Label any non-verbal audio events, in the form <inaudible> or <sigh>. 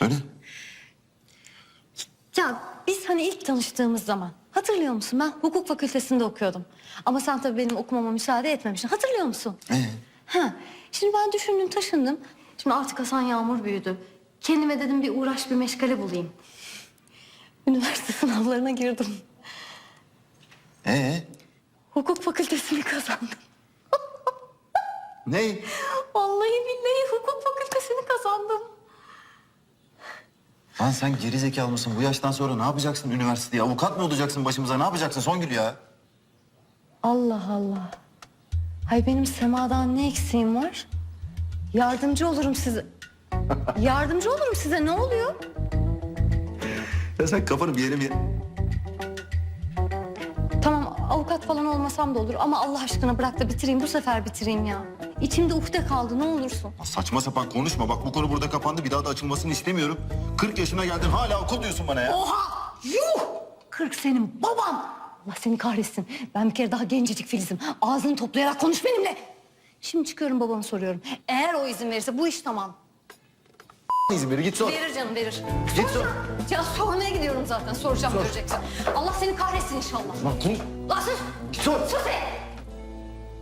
Söyle. Ya biz hani ilk tanıştığımız zaman hatırlıyor musun? Ben hukuk fakültesinde okuyordum. Ama sen tabii benim okumama müsaade etmemiştin. Hatırlıyor musun? Ee? Ha, şimdi ben düşündüm taşındım. Şimdi artık Hasan Yağmur büyüdü. Kendime dedim bir uğraş bir meşgale bulayım. Üniversite <laughs> sınavlarına girdim. Ee? Hukuk fakültesini kazandım. <laughs> Ne? Vallahi billahi hukuk fakültesini kazandım. Lan sen geri zekalı mısın? Bu yaştan sonra ne yapacaksın üniversiteye? Avukat mı olacaksın başımıza? Ne yapacaksın Songül ya? Allah Allah. Hay benim semadan ne eksiğim var? Yardımcı olurum size. <laughs> Yardımcı olurum size ne oluyor? Ya sen kafanı bir yere mi... Avukat falan olmasam da olur ama Allah aşkına bırak da bitireyim bu sefer bitireyim ya. İçimde uhde kaldı ne olursun. Ya saçma sapan konuşma. Bak bu konu burada kapandı. Bir daha da açılmasını istemiyorum. 40 yaşına geldin hala okul diyorsun bana ya. Oha! Yuh! Kırk senin babam. Allah seni kahretsin. Ben bir kere daha gencecik Filiz'im. Ağzını toplayarak konuş benimle. Şimdi çıkıyorum babama soruyorum. Eğer o izin verirse bu iş tamam. Verir git sor. Verir canım verir. Git sor. Ya sormaya gidiyorum zaten. Soracağım göreceksin. Allah seni kahretsin inşallah. Lan konuş. Lan sus! Sor. Sus be!